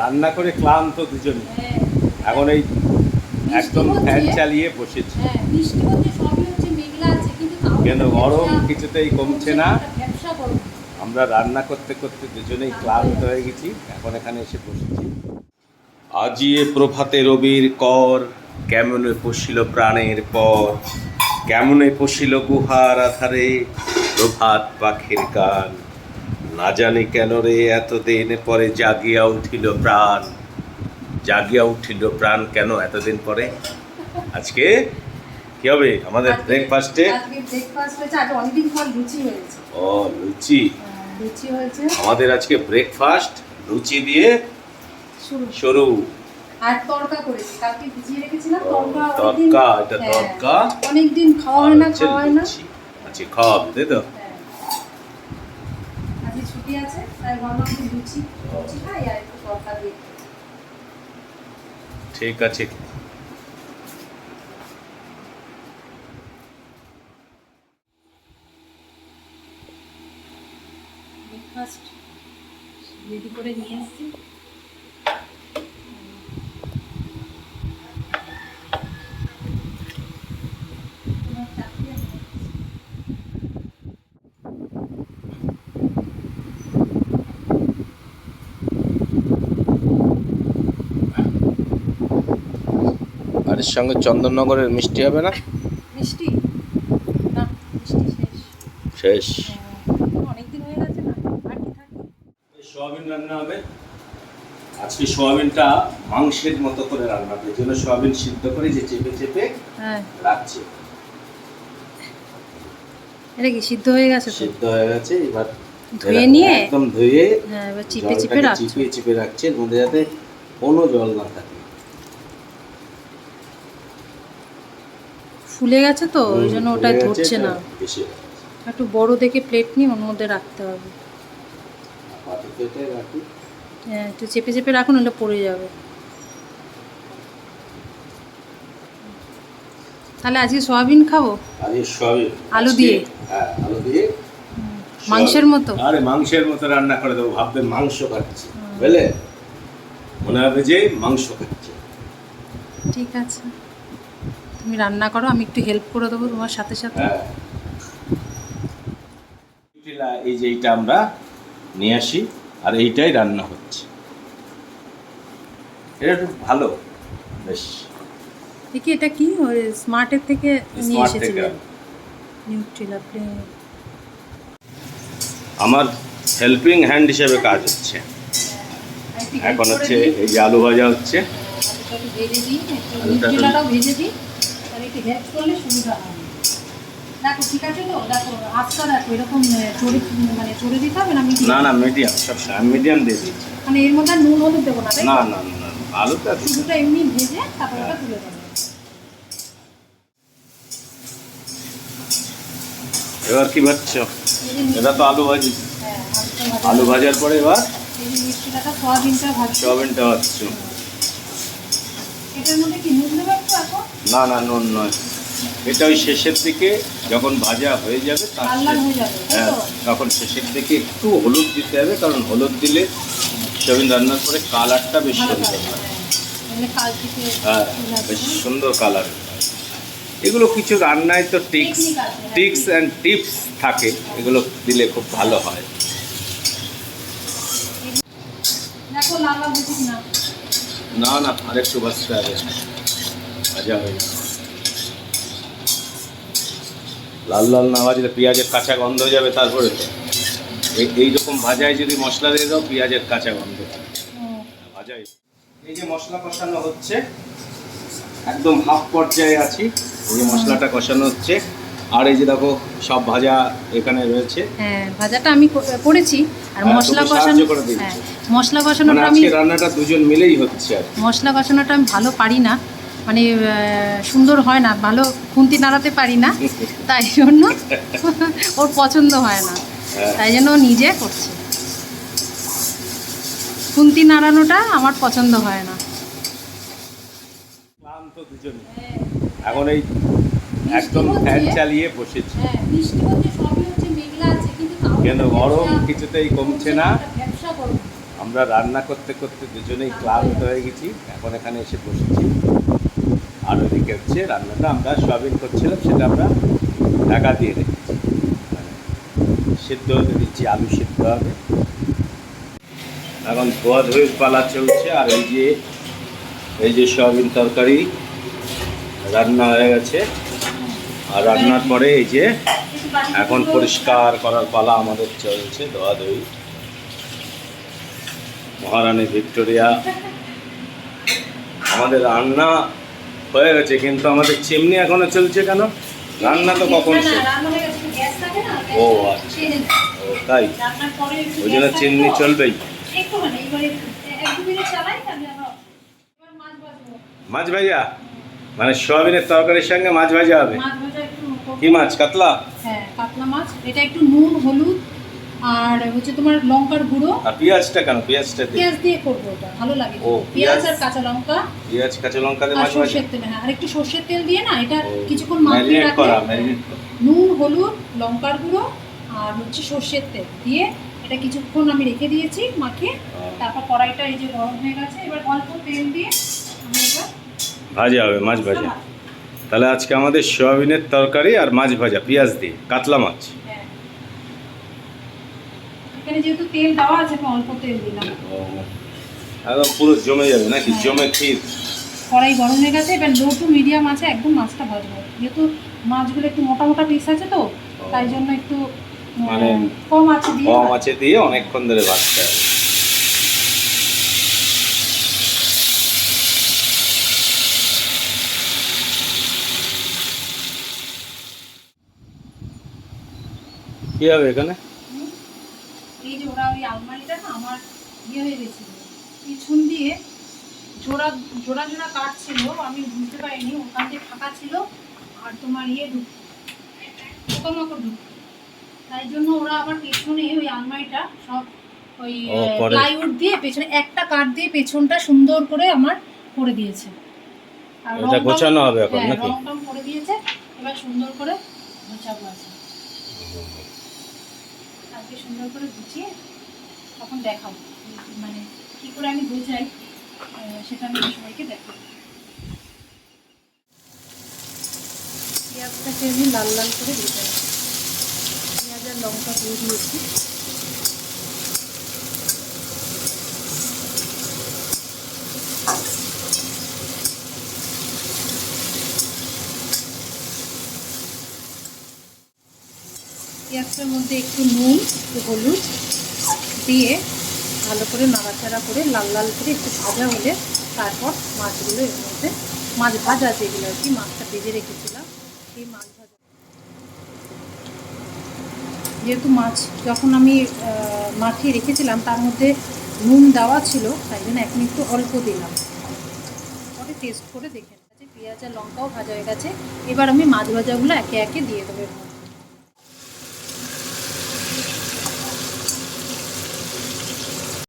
রান্না করে ক্লান্ত দুজনে। হ্যাঁ এখন এই একদম ফ্যান চালিয়ে বসেছি। হ্যাঁ কেন গরম কিছুতেই কমছে না। আমরা রান্না করতে করতে দুজনেই ক্লান্ত হয়ে গেছি এখন এখানে এসে বসেছি। আজিয়ে প্রভাতে রবির কর কেমনে পশিল প্রাণের পর কেমনে পশিল গুহার আধারে প্রভাত পাখির গান। না জানি কেন রে এতদিন পরে জাগিয়া উঠিল প্রাণ। জাগিয়া উঠিল প্রাণ কেন এতদিন পরে? আজকে? কি হবে? আমাদের ব্রেকফাস্টে ও লুচি? হ্যাঁ, আমাদের আজকে ব্রেকফাস্ট লুচি দিয়ে শুরু। আর তড়কা করেছি। কালকে ভিজিয়ে রেখেছিলাম তড়কা, এটা হ্যাঁ, তড়কা। অনেকদিন খাওয়া হয় না খাওয়া হয় না। আচ্ছা খাওয়া তাই তো হ্যাঁ আজকে ছুটি আছে ঠিক আছে। ব্রেকফাস্ট রেডি করে নিয়ে এসেছি তোমার চাকরি আছে? আর এর সঙ্গে চন্দননগরের মিষ্টি হবে না? মিষ্টি? না মিষ্টি শেষ। শেষ। হ্যাঁ, অনেকদিন হয়ে গেছে না আর কি থাকে সোয়াবিন রান্না হবে। আজকে সোয়াবিনটা মাংসের মতো করে রান্না হবে জন্য সোয়াবিন সিদ্ধ করে যে চেপে চেপে হ্যাঁ। রাখছে। এটা কি সিদ্ধ হয়ে গেছে সিদ্ধ হয়ে গেছে এবার ধুয়ে নিয়ে? একদম ধুয়ে হ্যাঁ এবার চিপে চিপে রাখছো। চিপে চিপে রাখছে মধ্যে যাতে কোনো জল না থাকে। ফুলে গেছে তো ওই জন্য হুম, ওটা ধরছে না। হয়ে। একটু বড় দেখে প্লেট নিয়ে ওর মধ্যে রাখতে হবে। হ্যাঁ একটু চেপে চেপে রাখুন নাহলে পড়ে যাবে। তাহলে আজকে সয়াবিন খাব? আর আলু দিয়ে? হ্যাঁ আলু দিয়ে। মাংসের মতো? আরে মাংসের মতো রান্না করে দেবো ভাববে মাংস খাচ্ছে বুঝলে? মনে হবে যে মাংস খাচ্ছে। ঠিক আছে। তুমি রান্না করো আমি একটু হেল্প করে দেবো তোমার সাথে সাথে। হ্যাঁ। এই যে এইটা আমরা নিয়ে আসি আর এইটাই রান্না হচ্ছে। এটা খুব ভালো বেশ। দেখি এটা কি? স্মার্টের থেকে নিয়ে এসেছিলেন নিউট্রিলা প্লে আমার হেল্পিং হ্যান্ড হিসেবে কাজ হচ্ছে। এখন হচ্ছে এই যে আলু ভাজা হচ্ছে। ভেজে দিই একটু ভেজে দিই। একটু হেল্প করলে সুবিধা হবে দেখো ঠিক আছে তো? দেখো আজকা দেখো এরকম চড়ে মানে চড়ে দিতে হবে না মিডিয়াম না না মিডিয়াম সবসময় আমি মিডিয়াম দিয়ে দিচ্ছি। মানে এর মধ্যে নুন হলুদ দেবো না না না আলুটা শুধুটা এমনি ভেজে তারপর ওটা তুলে দেবো। এবার কি ভাবছ এটা তো আলু ভাজি। হ্যাঁ, আলু ভাজার পরে এবার? সয়াবিনটা ভাজছি। সয়াবিনটা হচ্ছে এটার মধ্যে কি নুন দেবো একটু এখন না না নুন নয়। এটা ওই শেষের দিকে যখন ভাজা হয়ে যাবে হয়ে তখন শেষের দিকে একটু হলুদ দিতে হবে কারণ হলুদ দিলে সয়াবিন রান্নার পরে কালারটা বেশ সুন্দর হয়। হ্যাঁ। বেশ সুন্দর কালার। এগুলো কিছু রান্নায় তো টিক্স হ্যাঁ। টিক্স অ্যান্ড টিপস থাকে এগুলো দিলে খুব ভালো হয়। না না আরেকটু ভাজতে হবে। ভাজা হয়ে। লাল লাল না ভাজলে পেঁয়াজের কাঁচা গন্ধ হয়ে যাবে তারপরে তো। এইরকম ভাজায় যদি মশলা দিয়ে দাও পেঁয়াজের কাঁচা গন্ধ ভাজাই। এই যে মশলা কষানো হচ্ছে একদম হাফ পর্যায়ে আছি। এই যে মশলাটা কষানো হচ্ছে। আর এই যে দেখো সব ভাজা এখানে রয়েছে। হ্যাঁ ভাজাটা আমি করেছি। আর হ্যাঁ, মশলা কষানো। হ্যাঁ মশলা মানে কষানোটা আমি রান্নাটা দুজন মিলেই হচ্ছে আর মশলা কষানোটা আমি ভালো পারি না। মানে সুন্দর হয় না ভালো খুন্তি নাড়াতে পারি না তাই জন্য ওর পছন্দ হয় না। তাই জন্য নিজে করছে। খুন্তি নাড়ানোটা আমার পছন্দ হয় না। ক্লান্ত দুজনে। এখন এই একদম ফ্যান চালিয়ে বসেছি। হ্যাঁ কেন? গরম কিছুতেই কমছে না। আমরা রান্না করতে করতে দুজনেই ক্লান্ত হয়ে গেছি। এখন এখানে এসে বসেছি। আর ওইদিকে হচ্ছে রান্নাটা আমরা সোয়াবিন করছিলাম, সেটা আমরা ঢাকা দিয়ে রেখেছি। মানে সিদ্ধ হতে দিচ্ছি, আলু সিদ্ধ হবে। এখন ধোয়া ধুয়ের পালা চলছে, আর এই যে এই যে সোয়াবিন তরকারি রান্না হয়ে গেছে। আর রান্নার পরে এই যে, এখন পরিষ্কার করার পালা আমাদের চলছে ধোয়া ধুই মহারানী ভিক্টোরিয়া আমাদের রান্না হয়ে গেছে কিন্তু আমাদের চিমনি এখনও চলছে কেন? রান্না তো কখন ও, আচ্ছা। ও তাই? ওই জন্য চিমনি চলবেই। মাছ। ভাজা? মানে সোয়াবিনের তরকারির সঙ্গে মাছ ভাজা হবে। কি মাছ কাতলা? হ্যাঁ কাতলা মাছ। এটা একটু নুন হলুদ আর হচ্ছে তোমার লঙ্কার গুঁড়ো। আর পেঁয়াজটা কেন? পেঁয়াজটা পেঁয়াজ দিয়ে করব ওটা ভালো লাগে। ও, পেঁয়াজ। আর কাঁচা লঙ্কা। পেঁয়াজ কাঁচা লঙ্কা দিয়ে ভাজা সর্ষের তেল হ্যাঁ আর একটু সর্ষের তেল দিয়ে না এটা কিছুক্ষণ মাখিয়ে রাখলে নুন হলুদ লঙ্কার গুঁড়ো আর হচ্ছে সর্ষের তেল দিয়ে এটা কিছুক্ষণ আমি রেখে দিয়েছি মাখিয়ে। তারপর কড়াইটা এই যে গরম হয়ে গেছে এবার অল্প তেল দিয়ে আমি এবার ভাজা হবে মাছ ভাজা। তাহলে আজকে আমাদের সোয়াবিনের তরকারি আর মাছ ভাজা পেঁয়াজ দিয়ে কাতলা মাছ। এখানে যেহেতু তেল দেওয়া আছে আমি অল্প তেল দিলাম একদম পুরো জমে যাবে নাকি? হ্যাঁ। জমে ক্ষীর? কড়াই গরম হয়ে গেছে এবার লো টু মিডিয়াম আছে একদম মাছটা ভাজবো। যেহেতু মাছগুলো একটু মোটা মোটা পিস আছে তো তাই জন্য একটু মানে কম আছে দিয়ে কম আছে দিয়ে অনেকক্ষণ ধরে ভাজতে হবে। কি হবে এখানে? ওরা ওই আলমারিটা না আমার ইয়ে হয়ে গেছিল। পিছন দিয়ে জোড়া জোড়া জোড়া কাঠ ছিল আমি বুঝতে পারিনি ওখান দিয়ে ফাঁকা ছিল আর তোমার ইয়ে ঢুক পোকামাকড় ঢুক। তাই জন্য ওরা আবার পেছনে ওই আলমারিটা সব ওই প্লাইউড দিয়ে পেছনে একটা কাঠ দিয়ে পেছনটা সুন্দর করে আমার করে দিয়েছে। আর এটা গোছানো হবে এখন হ্যাঁ, নাকি? রং করে দিয়েছে এবার সুন্দর করে গোছাবো আছে আজকে সুন্দর করে গুছিয়ে তখন দেখাবো। মানে কি করে আমি বুঝাই সেটা আমি সবাইকে দেখাবো। পেঁয়াজটাকে আমি লাল লাল করে ভেজে নেব। পেঁয়াজ আর লঙ্কা দিয়ে দিয়েছি। পেঁয়াজটার মধ্যে একটু নুন, একটু হলুদ দিয়ে ভালো করে নাড়াচাড়া করে লাল লাল করে একটু ভাজা হলে তারপর মাছগুলো এর মধ্যে, মাছ ভাজা যেগুলো আর কি, মাছটা ভেজে রেখেছিলাম সেই মাছ ভাজা। যেহেতু মাছ যখন আমি মাখিয়ে রেখেছিলাম, তার মধ্যে নুন দেওয়া ছিল, তাই জন্য এখন একটু অল্প দিলাম। পরে টেস্ট করে দেখে পেঁয়াজ আর লঙ্কাও ভাজা হয়ে গেছে। এবার আমি মাছ ভাজাগুলো একে একে দিয়ে দেবো